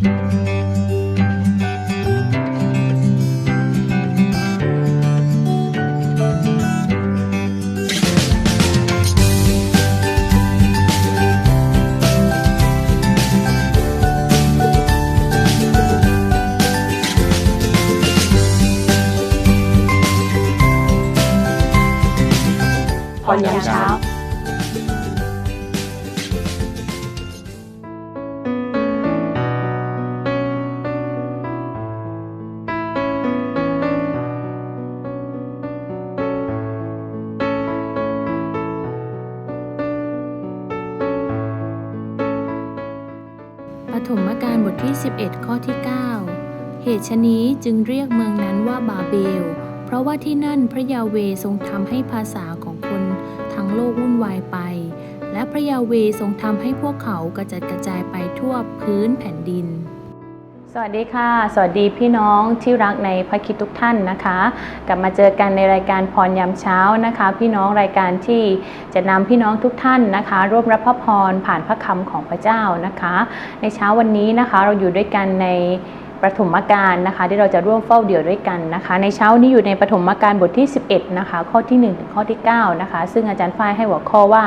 พรย ฐมกาลบทที่ 11 ข้อที่ 9 เหตุชนี้จึงเรียกเมืองนั้นว่าบาเบล เพราะว่าที่นั่นพระยาเวทรงทำให้ภาษาของคนทั้งโลกวุ่นวายไป และพระยาเวทรงทำให้พวกเขากระจัดกระจายไปทั่วพื้นแผ่นดิน สวัสดีค่ะ สวัสดีพี่น้องที่รักในพระคิดทุกท่านนะคะ กลับมาเจอกันในรายการพรยามเช้านะคะ พี่น้องรายการที่จะนำพี่น้องทุกท่านนะคะ ร่วมรับพระพรผ่านพระคำของพระเจ้านะคะ ในเช้าวันนี้นะคะเราอยู่ด้วยกันใน ปฐมกาลนะคะ ที่เราจะร่วมเฝ้าเดี่ยวด้วยกันนะคะ ในเช้านี้อยู่ในปฐมกาลบทที่ 11 นะคะ ข้อที่1ถึงข้อที่9นะคะ ซึ่งอาจารย์ฝ้ายให้หัวข้อว่า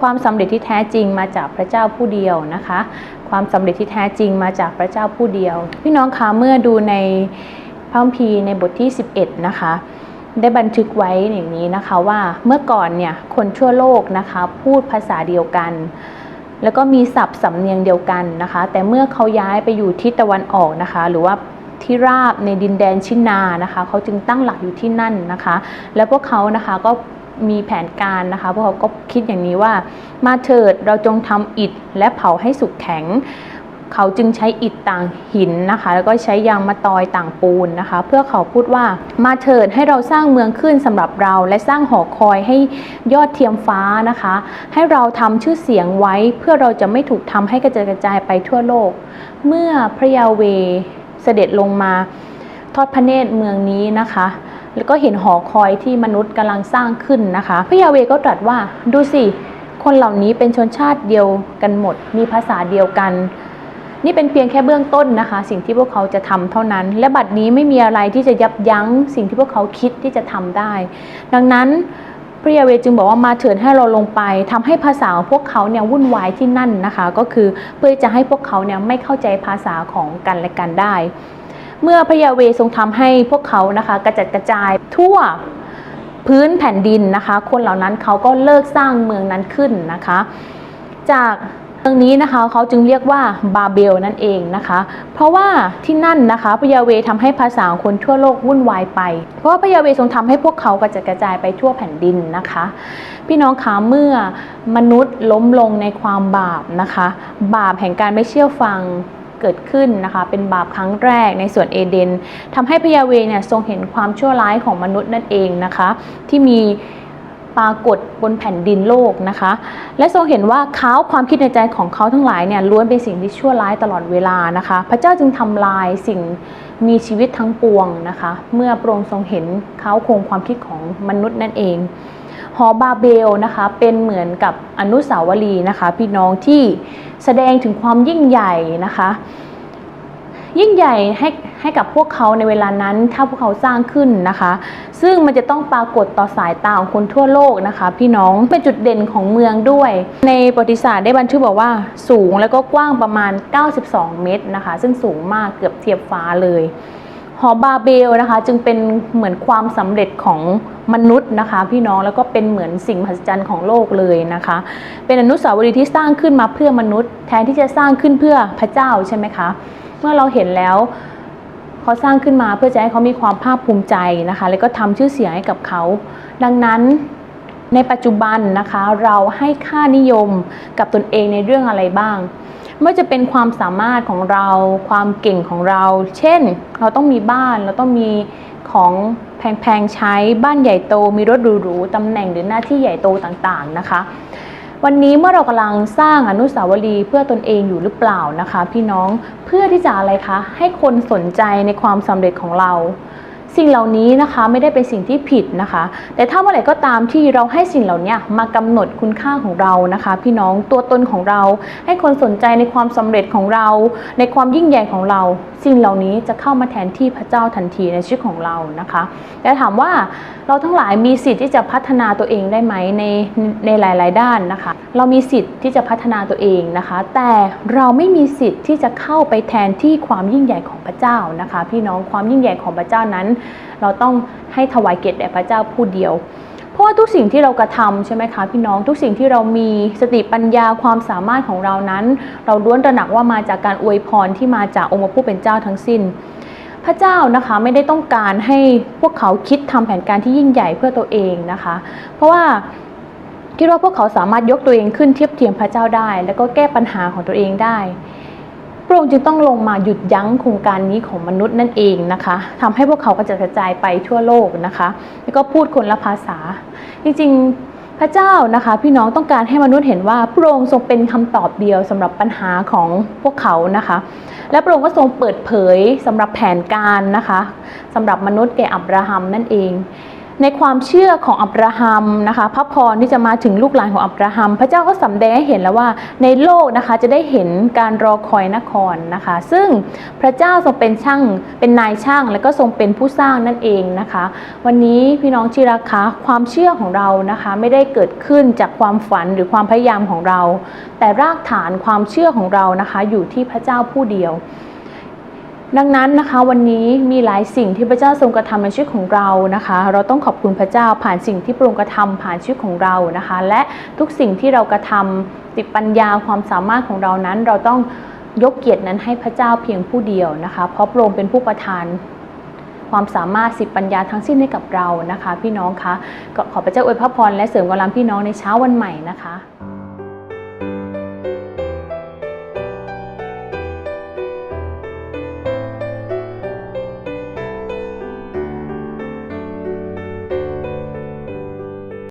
ความสำเร็จที่แท้จริงมาจากพระเจ้าผู้เดียวนะคะ ความสำเร็จที่แท้จริงมาจากพระเจ้าผู้เดียว พี่น้องคะเมื่อดูในพระคัมภีร์ในบทที่ 11 นะคะได้บันทึกไว้อย่างนี้นะคะว่าเมื่อก่อนเนี่ยคนทั่วโลกนะคะพูดภาษาเดียวกัน แล้วก็มีศัพท์สำเนียงเดียวกันนะคะ แต่เมื่อเขาย้ายไปอยู่ทิศตะวันออกนะคะ หรือว่าที่ราบในดินแดนชินานะคะเขาจึงตั้งหลักอยู่ที่นั่นนะคะ แล้วพวกเขานะคะก็มีแผนการนะคะพวกเขาก็คิดอย่างนี้ว่า มาเถิดเราจงทำอิฐและเผาให้สุกแข็ง เขาจึงใช้อิฐต่างหินนะคะ แล้วก็ใช้ยางมะตอยต่างปูนนะคะ เพื่อเขาพูดว่ามาเถิดให้เราสร้างเมืองขึ้นสำหรับเรา และสร้างหอคอยให้ยอดเทียมฟ้านะคะ ให้เราทำชื่อเสียงไว้เพื่อเราจะไม่ถูกทำให้กระจายกระจายไปทั่วโลก เมื่อพระยาเวเสด็จลงมาทอดพระเนตรเมืองนี้นะคะ แล้วก็เห็นหอคอยที่มนุษย์กำลังสร้างขึ้นนะคะ พระยาเวก็ตรัสว่าดูสิคนเหล่านี้เป็นชนชาติเดียวกันหมด มีภาษาเดียวกัน นี่เป็นเพียงแค่เบื้องต้นนะคะ สิ่งที่พวกเขาจะทำเท่านั้น และบัดนี้ไม่มีอะไรที่จะยับยั้งสิ่งที่พวกเขาคิดที่จะทำได้ ดังนั้นพระยาเวจึงบอกว่ามาเถิดให้เราลงไปทำให้ภาษาของพวกเขาเนี่ยวุ่นวายที่นั่นนะคะ ก็คือเพื่อจะให้พวกเขาเนี่ยไม่เข้าใจภาษาของกันและกันได้ เมื่อพระยาเวทรงทำให้พวกเขานะคะ กระจัดกระจายทั่วพื้นแผ่นดินนะคะ คนเหล่านั้นเขาก็เลิกสร้างเมืองนั้นขึ้นนะคะ จาก เมืองนี้นะคะเขาจึงเรียกว่าบาเบลนั่นเองนะคะ เพราะว่าที่นั่นนะคะพระยาเวทำให้ภาษาของคนทั่วโลกวุ่นวายไป เพราะว่าพระยาเวทรงทำให้พวกเขากระจัดกระจายไปทั่วแผ่นดินนะคะ พี่น้องคะเมื่อมนุษย์ล้มลงในความบาปนะคะ บาปแห่งการไม่เชื่อฟังเกิดขึ้นนะคะเป็นบาปครั้งแรกในส่วนเอเดนทำให้พระยาเวเนี่ยทรงเห็นความชั่วร้ายของมนุษย์นั่นเองนะคะ ที่มี ปรากฏบนแผ่นดินโลกนะคะ และทรงเห็นว่าเขาความคิดในใจของเขาทั้งหลายเนี่ยล้วนเป็นสิ่งที่ชั่วร้ายตลอดเวลานะคะ พระเจ้าจึงทำลายสิ่งมีชีวิตทั้งปวงนะคะ เมื่อพระองค์ทรงเห็นเขาโครงความคิดของมนุษย์นั่นเองหอบาเบลนะคะเป็นเหมือนกับอนุสาวรีย์นะคะ พี่น้องที่แสดงถึงความยิ่งใหญ่นะคะ ยิ่งใหญ่ให้ให้กับพวกเขาในเวลานั้นถ้าพวกเขาสร้างขึ้นนะคะ ซึ่งมันจะต้องปรากฏต่อสายตาของคนทั่วโลกนะคะ พี่น้องเป็นจุดเด่นของเมืองด้วย ในประวัติศาสตร์ได้บันทึกบอกว่าสูงแล้วก็กว้างประมาณ 92 เมตรนะคะ ซึ่งสูงมากเกือบเทียบฟ้าเลยหอบาเบลนะคะ จึงเป็นเหมือนความสำเร็จของมนุษย์นะคะ พี่น้องแล้วก็เป็นเหมือนสิ่งมหัศจรรย์ของโลกเลยนะคะ เป็นอนุสาวรีย์ที่สร้างขึ้นมาเพื่อมนุษย์ แทนที่จะสร้างขึ้นเพื่อพระเจ้าใช่ไหมคะ เมื่อเราเห็นแล้วเขาสร้างขึ้นมาเพื่อจะให้เขามีความภาคภูมิใจนะคะ แล้วก็ทำชื่อเสียงให้กับเขา ดังนั้นในปัจจุบันนะคะเราให้ค่านิยมกับตนเองในเรื่องอะไรบ้างไม่ว่าจะเป็นความสามารถของเรา ความเก่งของเรา เช่น เราต้องมีบ้าน เราต้องมีของแพงๆใช้ บ้านใหญ่โต มีรถหรูๆตำแหน่งหรือหน้าที่ใหญ่โตต่างๆนะคะ วันนี้เมื่อเรากำลังสร้างอนุสาวรีย์เพื่อตนเองอยู่หรือเปล่านะคะ พี่น้องเพื่อที่จะอะไรคะให้คนสนใจในความสำเร็จของเรา สิ่งเหล่านี้นะคะไม่ได้เป็นสิ่งที่ผิดนะคะ แต่ถ้าเมื่อไหร่ก็ตามที่เราให้สิ่งเหล่านี้มากำหนดคุณค่าของเรานะคะ พี่น้องตัวตนของเรา ให้คนสนใจในความสำเร็จของเรา ในความยิ่งใหญ่ของเรา สิ่งเหล่านี้จะเข้ามาแทนที่พระเจ้าทันทีในชีวิตของเรานะคะแต่ถามว่าเราทั้งหลายมีสิทธิ์ที่จะพัฒนาตัวเองได้ไหมในในหลาย ๆ ด้านนะคะเรามีสิทธิ์ที่จะพัฒนาตัวเองนะคะ แต่เราไม่มีสิทธิ์ที่จะเข้าไปแทนที่ความยิ่งใหญ่ของพระเจ้านะคะ พี่น้องความยิ่งใหญ่ของพระเจ้านั้น เราต้องให้ถวายเกียรติแด่พระเจ้าผู้เดียว เพราะว่าทุกสิ่งที่เรากระทำใช่ไหมคะพี่น้องทุกสิ่งที่เรามีสติปัญญาความสามารถของเรานั้น เราล้วนตระหนักว่ามาจากการอวยพรที่มาจากองค์พระผู้เป็นเจ้าทั้งสิ้นพระเจ้านะคะไม่ได้ต้องการให้พวกเขาคิดทำแผนการที่ยิ่งใหญ่เพื่อตัวเองนะคะ เพราะว่า คิดว่าพวกเขาสามารถยกตัวเองขึ้นเทียบเทียมพระเจ้าได้ แล้วก็แก้ปัญหาของตัวเองได้พระองค์จึงต้องลงมาหยุดยั้งโครงการนี้ของมนุษย์นั่นเองนะคะทำให้พวกเขากระจัดกระจายไปทั่วโลกนะคะ แล้วก็พูดคนละภาษา จริงๆพระเจ้านะคะ พี่น้องต้องการให้มนุษย์เห็นว่าพระองค์ทรงเป็นคำตอบเดียวสำหรับปัญหาของพวกเขานะคะ และพระองค์ก็ทรงเปิดเผยสำหรับแผนการนะคะสำหรับมนุษย์แก่อับราฮัมนั่นเอง ในความเชื่อของอับราฮัมนะคะพระพรที่จะมาถึงลูกหลานของอับราฮัม พระเจ้าก็สำแดงให้เห็นแล้วว่าในโลกนะคะจะได้เห็นการรอคอยนครนะคะ ซึ่งพระเจ้าทรงเป็นช่างเป็นนายช่าง และก็ทรงเป็นผู้สร้างนั่นเองนะคะ วันนี้พี่น้องที่รักคะความเชื่อของเรานะคะไม่ได้เกิดขึ้นจากความฝันหรือความพยายามของเรา แต่รากฐานความเชื่อของเรานะคะ อยู่ที่พระเจ้าผู้เดียว ดังนั้นนะคะวันนี้มีหลายสิ่งที่พระเจ้าทรงกระทำในชีวิตของเรานะคะ เราต้องขอบคุณพระเจ้าผ่านสิ่งที่พระองค์กระทำผ่านชีวิตของเรานะคะ และทุกสิ่งที่เรากระทำติดปัญญาความสามารถของเรานั้น เราต้องยกเกียรตินั้นให้พระเจ้าเพียงผู้เดียวนะคะ เพราะพระองค์เป็นผู้ประทานความสามารถสิบปัญญาทั้งสิ้นให้กับเรานะคะ พี่น้องคะก็ขอพระเจ้าอวยพระพรและเสริมกำลังพี่น้องในเช้าวันใหม่นะคะ